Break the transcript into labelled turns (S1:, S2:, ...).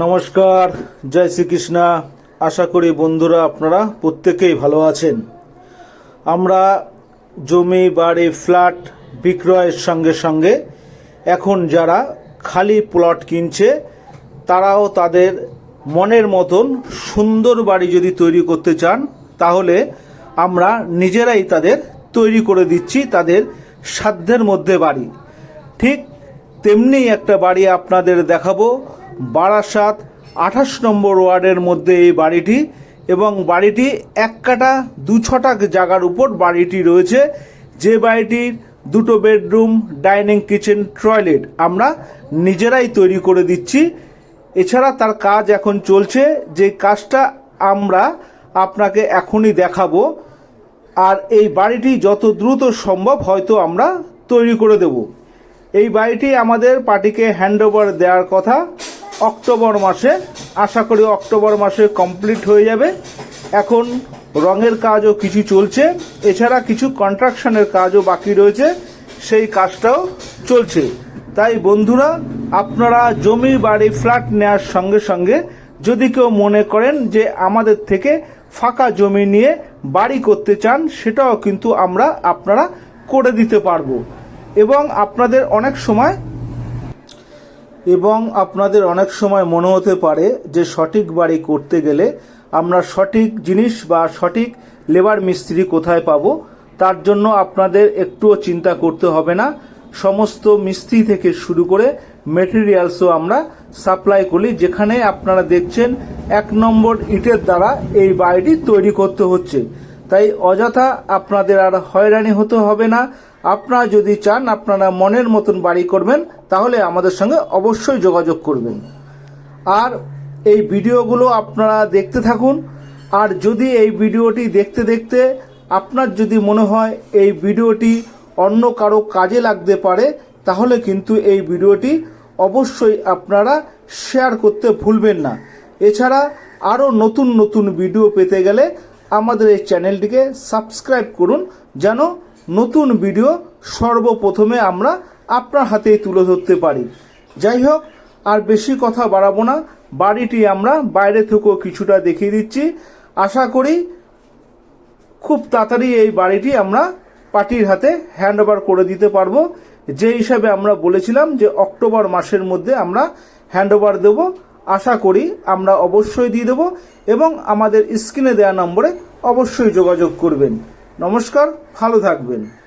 S1: নমস্কার, জয় শ্রীকৃষ্ণা। আশা করি বন্ধুরা আপনারা প্রত্যেকেই ভালো আছেন। আমরা জমি, বাড়ি, ফ্ল্যাট বিক্রয়ের সঙ্গে সঙ্গে এখন যারা খালি প্লট কিনছে, তারাও তাদের মনের মতন সুন্দর বাড়ি যদি তৈরি করতে চান, তাহলে আমরা নিজেরাই তাদের তৈরি করে দিচ্ছি তাদের সাধ্যের মধ্যে বাড়ি। ঠিক তেমনি একটা বাড়ি আপনাদের দেখাবো। বারাসাত আঠাশ নম্বর ওয়ার্ডের মধ্যে এই বাড়িটি এবং বাড়িটি এক কাটা দু ছটাক জায়গার উপর বাড়িটি রয়েছে। যে বাড়িটির দুটো বেডরুম, ডাইনিং কিচেন, টয়লেট আমরা নিজেরাই তৈরি করে দিচ্ছি। এছাড়া তার কাজ এখন চলছে। যে কাজটা আমরা আপনাকে এখনই দেখাবো। আর এই বাড়িটি যত দ্রুত সম্ভব হয়তো আমরা তৈরি করে দেব। এই বাড়িটি আমাদের পার্টিকে হ্যান্ডওভার দেওয়ার কথা। অক্টোবর মাসে, আশা করি অক্টোবর মাসে কমপ্লিট হয়ে যাবে। এখন রঙের কাজও কিছু চলছে, এছাড়া কিছু কন্ট্রাকশনের কাজও বাকি রয়েছে, সেই কাজটাও চলছে। তাই বন্ধুরা, আপনারা জমি, বাড়ি ফ্ল্যাট নেওয়ার সঙ্গে সঙ্গে যদি কেউ মনে করেন যে আমাদের থেকে ফাঁকা জমি নিয়ে বাড়ি করতে চান, সেটাও কিন্তু আমরা আপনারা করে দিতে পারব। এবং আপনাদের অনেক সময় এবং আপনাদের অনেক সময় মনে হতে পারে যে সঠিক বাড়ি করতে গেলে আমরা সঠিক জিনিস বা সঠিক লেবার মিস্ত্রি কোথায় পাবো, তার জন্য আপনাদের একটুও চিন্তা করতে হবে না। সমস্ত মিস্ত্রি থেকে শুরু করে মেটেরিয়ালসও আমরা সাপ্লাই করি, যেখানে আপনারা দেখছেন এক নম্বর ইটের দ্বারা এই বাড়িটি তৈরি করতে হচ্ছে। তাই অযথা আপনাদের আর হয়রানি হতে হবে না। আপনারা যদি চান, আপনারা মনের মতন বাড়ি করবেন, তাহলে আমাদের সঙ্গে অবশ্যই যোগাযোগ করবেন। আর এই ভিডিওগুলো আপনারা দেখতে থাকুন। আর যদি এই ভিডিওটি দেখতে দেখতে আপনার যদি মনে হয় এই ভিডিওটি অন্য কারও কাজে লাগতে পারে, তাহলে কিন্তু এই ভিডিওটি অবশ্যই আপনারা শেয়ার করতে ভুলবেন না। এছাড়া আরও নতুন নতুন ভিডিও পেতে গেলে আমাদের এই চ্যানেলটিকে সাবস্ক্রাইব করুন যেন নতুন ভিডিও সর্বপ্রথমে আমরা আপনার হাতেই তুলে ধরতে পারি। যাই হোক, আর বেশি কথা বাড়াবো না। বাড়িটি আমরা বাইরে থেকেও কিছুটা দেখিয়ে দিচ্ছি। আশা করি খুব তাড়াতাড়ি এই বাড়িটি আমরা পার্টির হাতে হ্যান্ড ওভার করে দিতে পারব। যে হিসাবে আমরা বলেছিলাম যে অক্টোবর মাসের মধ্যে আমরা হ্যান্ড ওভার দেবো। আশা করি আমরা অবশ্যই দিয়ে দেবো এবং আমাদের স্ক্রিনে দেওয়া নম্বরে অবশ্যই যোগাযোগ করবেন। নমস্কার, ভালো থাকবেন।